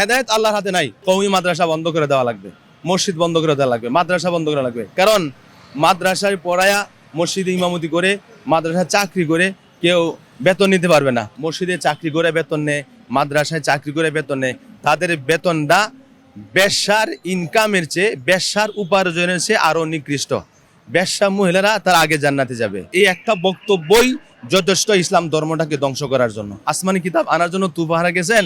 হেদায়ত আল্লাহর হাতে নাই কৌমি মাদ্রাসা বন্ধ করে দেওয়া লাগবে, মসজিদ বন্ধ করে দেওয়া লাগবে, মাদ্রাসা বন্ধ করা লাগবে। কারণ মাদ্রাসায় পড়ায়া মসজিদে ইমামতি করে, মাদ্রাসায় চাকরি করে কেউ বেতন নিতে পারবে না। মসজিদে চাকরি করে বেতন নেয়, মাদ্রাসায় চাকরি করে বেতন নেয়। তাদের বেতনটা বেশ্যার ইনকামের চেয়ে বেশ্যার উপার্জনের চেয়ে আরও নিকৃষ্ট। বেশ্যা মহিলারা তার আগে জান্নাতে যাবে। এই একটা বক্তব্যই যথেষ্ট ইসলাম ধর্মটাকে ধ্বংস করার জন্য। আসমানি কিতাব আনার জন্য তুফাহারা গেছেন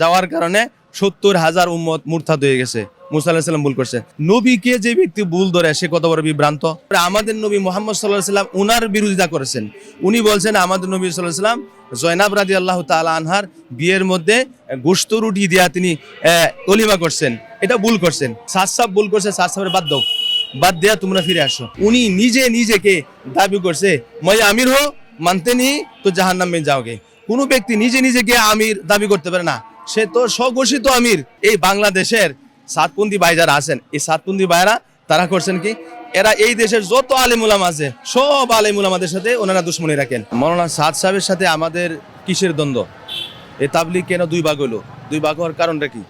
যাওয়ার কারণে সত্তর হাজার উম্মত মুরতাদ হয়ে গেছে। মুসা ভুল করছে। নবীকে যে ব্যক্তি ভুল ধরে, সে কত বড় বিভ্রান্ত। আমাদের নবী মোহাম্মদ সাল্লাহ সাল্লাম উনার বিরোধিতা করেছেন। উনি বলছেন, আমাদের নবী সাল্লাহ সাল্লাম জয়নাব রাজি আল্লাহ তালা আনহার বিয়ের মধ্যে গোস্ত রুটি দিয়া তিনি অলিমা করছেন। এটা ভুল করছেন। সাত সাপ ভুল করছে সাত সাপের বাদ বাদ দেয়া তোমরা ফিরে আসো। উনি নিজে নিজেকে দাবি করছে, মই আমির হো মানতে নি তো জাহান নামে যাওগে। কোনো ব্যক্তি নিজে নিজেকে আমির দাবি করতে পারে না। সে তো স্বঘোষিত আমির। এই বাংলাদেশের সাতপন্থী ভাই যারা আছেন, এই সাতপন্থী ভাইরা তারা করছেন কি? এরা এই দেশের যত আলিমুলাম আছে, সব আলিমুলামাদের সাথে ওনারা দুশ্মনী রাখেন। মৌলানা সাদ সাহেবের সাথে আমাদের কিসের দ্বন্দ্ব? এ তাবলিগ কেন দুই ভাগ হলো? দুই ভাগ হওয়ার কারণটা কি?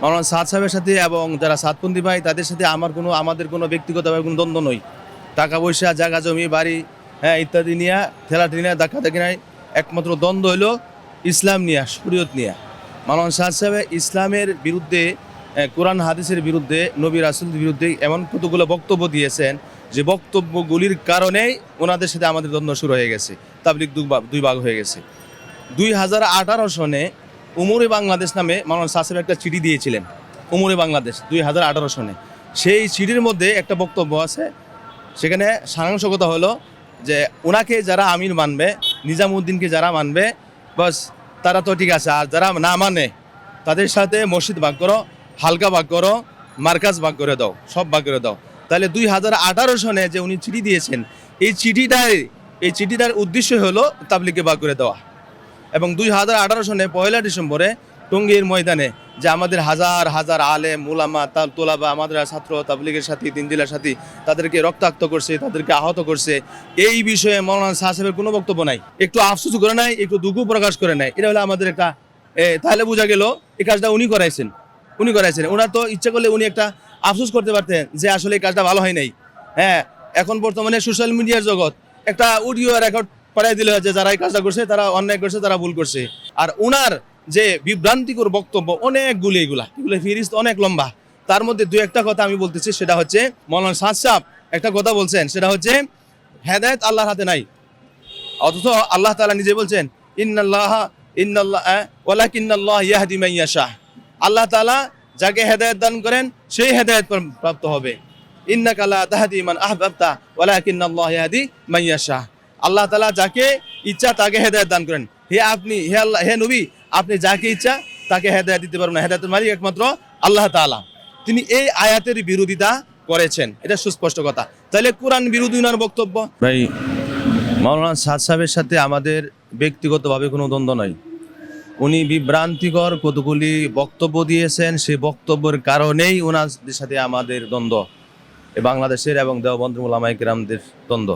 মাওলানা সাদ সাহেবের সাথে এবং যারা সাতপন্থী ভাই, তাদের সাথে আমার কোনো, আমাদের কোনো ব্যক্তিগতভাবে কোনো দ্বন্দ্ব নই টাকা পয়সা, জায়গা জমি, বাড়ি হ্যাঁ ইত্যাদি নিয়ে ঠেলাঠি নিয়ে ধাক্কা দেখি নাই। একমাত্র দ্বন্দ্ব হলো ইসলাম নিয়ে, শরীয়ত নিয়ে। মাওলানা সাদ সাহেব ইসলামের বিরুদ্ধে কোরআন, হাদিসের বিরুদ্ধে, নবী রাসুলের বিরুদ্ধে এমন কতগুলো বক্তব্য দিয়েছেন যে বক্তব্যগুলির কারণেই ওনাদের সাথে আমাদের দ্বন্দ্ব শুরু হয়ে গেছে তাবলিক দুই ভাগ হয়ে গেছে। দুই হাজার আঠারো সনে উমরে বাংলাদেশ নামে মাওলানা সাহেব একটা চিঠি দিয়েছিলেন, উমরে বাংলাদেশ, দুই হাজার আঠারো সনে। সেই চিঠির মধ্যে একটা বক্তব্য আছে, সেখানে সারাংশ কথা হলো যে ওনাকে যারা আমির মানবে, নিজামুদ্দিনকে যারা মানবে, বাস তারা তো ঠিক আছে, আর যারা না মানে তাদের সাথে মসজিদ ভাগ করো, হালকা ভাগ করো, মার্কাজ ভাগ করে দাও, সব ভাগ করে দাও। তাহলে দুই হাজার আঠারো সনে যে উনি চিঠি দিয়েছেন, এই চিঠিটাই এই চিঠিটার উদ্দেশ্য হলো তাবলিকে ভাগ করে দেওয়া। এবং দুই হাজার আঠারো সনে পয়লা ডিসেম্বরে টঙ্গীর ময়দানে যে আমাদের হাজার হাজার আলে মুলামা তাল তোলাবা, আমাদের ছাত্র, তাবলিগের সাথী, তিন জেলার সাথী, তাদেরকে রক্তাক্ত করছে, তাদেরকে আহত করছে, এই বিষয়ে মৌলানা সাহেবের কোনো বক্তব্য নাই। একটু আফসোস করে নাই, একটু দুঃখ প্রকাশ করে নাই। এটা হলো আমাদের একটা তাহলে বোঝা গেল, এই কাজটা উনি করাইছেন। উনি করাইছেন। ওনার তো ইচ্ছা করলে উনি একটা আফসোস করতে পারতেন যে আসলে এই কাজটা ভালো হয় নাই। হ্যাঁ এখন বর্তমানে সোশ্যাল মিডিয়ার জগৎ একটা অডিও রেকর্ড পাঠাই দিলে যে যারা এই কাজটা করছে, তারা অন্যায় করছে, তারা ভুল করছে। আর উনার যে বিভ্রান্তিকর বক্তব্য, অনেকগুলি এগুলা। এগুলো ফিরিস্ত অনেক লম্বা। তার মধ্যে দু একটা কথা আমি বলতেছি, সেটা হচ্ছে মৌলানা সাদ সাহেব একটা কথা বলছেন, সেটা হচ্ছে হেদায়ত আল্লাহর হাতে নাই। অথচ আল্লাহ তাআলা নিজে বলছেন, ইন্নাল্লাহ ইন্নাল্লাহ ওয়ালাকিন্নাল্লাহ ইয়াহদি মান ইয়াশা আল্লাহ তালা যাকে হেদায়েত দান করেন, সেই হেদায়েত প্রাপ্ত হবে। ইন্নাকা লা তাহদি মান আহবাবতা, ওয়ালাকিন্নাল্লাহ ইয়াহদি মান ইয়াশা আল্লাহ তালা যাকে ইচ্ছা তাকে হেদায়েত দান করেন। হে আপনি, হে আল্লাহ, হে নবী, আপনি যাকে ইচ্ছা তাকে হেদায়ত দিতে পারবেন হেদায়েতের মালিক একমাত্র আল্লাহ তাআলা। তিনি এই আয়াতের বিরোধিতা করেছেন। এটা সুস্পষ্ট কথা। তাহলে কোরআন বিরোধী ওনার বক্তব্য? ভাই, মাওলানা সাদ সাহেবের সাথে আমাদের ব্যক্তিগতভাবে কোনো দ্বন্দ্ব নাই। উনি বিভ্রান্তিকর, কতগুলি বক্তব্য দিয়েছেন। সেই বক্তব্যের কারণেই ওনাদের সাথে আমাদের দ্বন্দ্ব। বাংলাদেশের এবং দেওবন্দ মোলামাই কেরামদের দ্বন্দ্ব।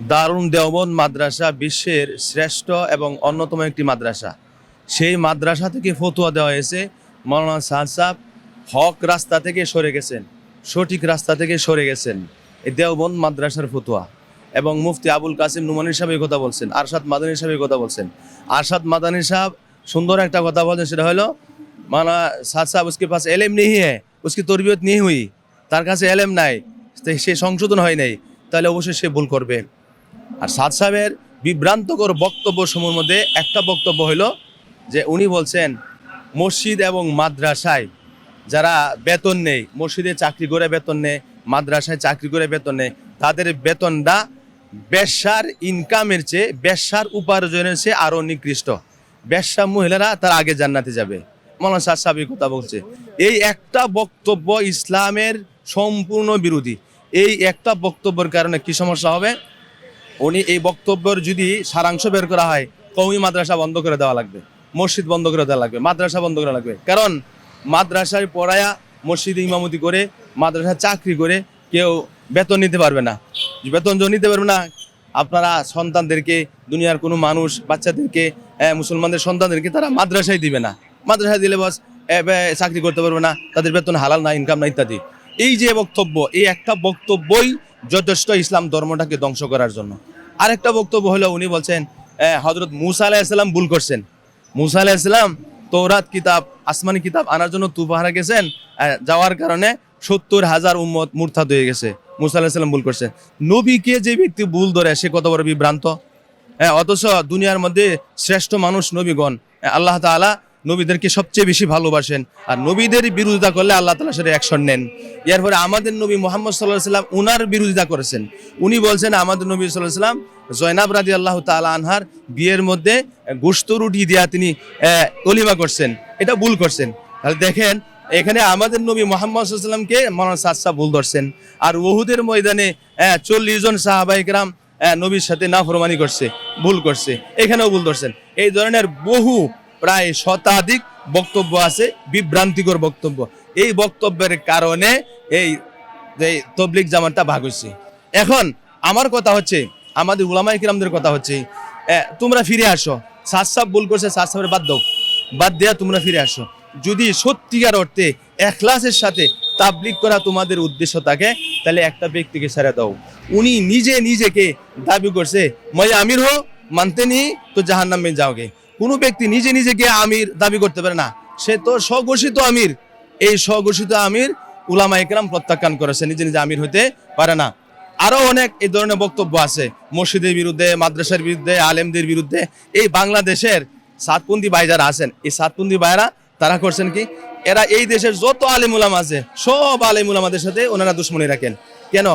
দারুণ দেওবন্দ মাদ্রাসা বিশ্বের শ্রেষ্ঠ এবং অন্যতম একটি মাদ্রাসা। সেই মাদ্রাসা থেকে ফতুয়া দেওয়া হয়েছে মৌলানা সাহান সাহ হক রাস্তা থেকে সরে গেছেন, সঠিক রাস্তা থেকে সরে গেছেন এই দেওবন্দ মাদ্রাসার ফতুয়া। এবং মুফতি আবুল কাসিম নুমানির সাহেবের কথা বলছেন, আরশাদ মাদানী সাহেবের কথা বলছেন। আরশাদ মাদানী সাহেব সুন্দর একটা কথা বলছেন, সেটা হলো মানা সাদ সাহেব উসকে পাশ এলেম নেই হ্যাঁ উসকে তরবিয়ত নেই হুই, তার কাছে এলেম নাই সে সংশোধন হয় নাই, তাহলে অবশ্যই সে ভুল করবে। আর সাদ সাহেবের বিভ্রান্তকর বক্তব্য সমূহের মধ্যে একটা বক্তব্য হলো যে উনি বলছেন, মসজিদ এবং মাদ্রাসায় যারা বেতন নেই, মসজিদে চাকরি করে বেতন নেই, মাদ্রাসায় চাকরি করে বেতন নেই, তাদের বেতনটা বেশ্যার ইনকামের চেয়ে বেশ্যার উপার্জনের চেয়ে আরও নিকৃষ্ট। বেশ্যা মহিলারা তার আগে জান্নাতে যাবে। মৌলানা সাদ সাহেব কথা বলছে। এই একটা বক্তব্য ইসলামের সম্পূর্ণ বিরোধী। এই একটা বক্তব্যের কারণে কি সমস্যা হবে? উনি এই বক্তব্যের যদি সারাংশ বের করা হয় কৌমি মাদ্রাসা বন্ধ করে দেওয়া লাগবে, মসজিদ বন্ধ করে দেওয়া লাগবে, মাদ্রাসা বন্ধ করা লাগবে। কারণ মাদ্রাসায় পড়ায়া মসজিদে ইমামতি করে মাদ্রাসা চাকরি করে কেউ বেতন নিতে পারবে না। বেতন যখন নিতে পারবে না, আপনারা সন্তানদেরকে, দুনিয়ার কোনো মানুষ, বাচ্চাদেরকে মুসলমানদের সন্তানদেরকে তারা মাদ্রাসায় দিবে না। মাদ্রাসায় দিলে বাস চাকরি করতে পারবে না, তাদের বেতন হালাল না ইনকাম না, ইত্যাদি। এই যে বক্তব্য, এই একটা বক্তব্যই যথেষ্ট ইসলাম ধর্মটাকে ধ্বংস করার জন্য। আরেকটা বক্তব্য হলো, উনি বলছেন হজরত মুসা আলাহিসাল্লাম ভুল করছেন। মুসা আলাহিসাল্লাম তৌরাত কিতাব, আসমানি কিতাব আনার জন্য তুফাহারা গেছেন যাওয়ার কারণে সত্তর হাজার উম্মত মুরতাদ হয়ে গেছে। মুসা আলাহিসাল্লাম ভুল করছেন নবীকে যে ব্যক্তি ভুল ধরে, সে কত বড় বিভ্রান্ত? হ্যাঁ অথচ দুনিয়ার মধ্যে শ্রেষ্ঠ মানুষ নবীগণ। আল্লাহ তাআলা নবীদেরকে সবচেয়ে বেশি ভালোবাসেন। আর নবীদের বিরোধিতা করলে আল্লাহ তালা সেটা অ্যাকশন নেন। এরপরে আমাদের নবী মোহাম্মদ সাল্লাহ সাল্লাম উনার বিরোধিতা করেছেন। উনি বলছেন, আমাদের নবী সাল্লাহ সাল্লাম জয়নাব রাজি আল্লাহ তাআলা আনহার বিয়ের মধ্যে গোস্ত রুটি দিয়া তিনি অলিমা করছেন। এটা ভুল করছেন। তাহলে দেখেন, এখানে আমাদের নবী মোহাম্মদ সাল্লামকে মৌলানা সাদসা ভুল ধরছেন। আর ওহুদের ময়দানে চল্লিশ জন সাহাবাইকরাম নবীর সাথে নাফরমানি করছে, ভুল করছে। এখানেও ভুল ধরছেন। এই ধরনের বহু প্রায় শতাধিক বক্তব্য আছে, বিভ্রান্তিকর বক্তব্য। এই বক্তব্যের কারণে এই যে তবলিক জামাতটা ভাগ হয়েছে। এখন আমার কথা হচ্ছে, আমাদের উলামাই কিরামদের কথা হচ্ছে তোমরা ফিরে আসো। সাতসাব ভুল করছে সাতসাবের বাদ দাও। বাদ দেয়া তোমরা ফিরে আসো। যদি সত্যিকার অর্থে এখলাসের সাথে তাবলিক করা তোমাদের উদ্দেশ্য থাকে, তাহলে একটা ব্যক্তিকে ছেড়ে দাও। উনি নিজে নিজেকে দাবি করছে, মই আমির হো মানতে নি তো জাহান নামে যাওগে। কোনো ব্যক্তি নিজে নিজেকে আমির দাবি করতে পারে না। সে তো স্বঘোষিত আমির। এই স্বঘোষিত আমির উলামা একরাম প্রত্যাখ্যান করেছে, নিজে নিজে আমির হতে পারে না। আরও অনেক এই ধরনের বক্তব্য আছে, মসজিদের বিরুদ্ধে, মাদ্রাসার বিরুদ্ধে, আলেমদের বিরুদ্ধে। এই বাংলাদেশের সাতপন্থী ভাই যারা আছেন, এই সাতপন্থী ভাইরা তারা করছেন কি? এরা এই দেশের যত আলেম উলাম আছে, সব আলেম উলামাদের সাথে ওনারা দুশ্মনী রাখেন। কেন?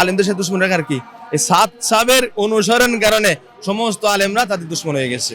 আলেমদের সাথে দুশ্মনী রাখার কি? এই সাত সাবের অনুসরণ কারণে সমস্ত আলেমরা তাদের দুশ্মন হয়ে গেছে।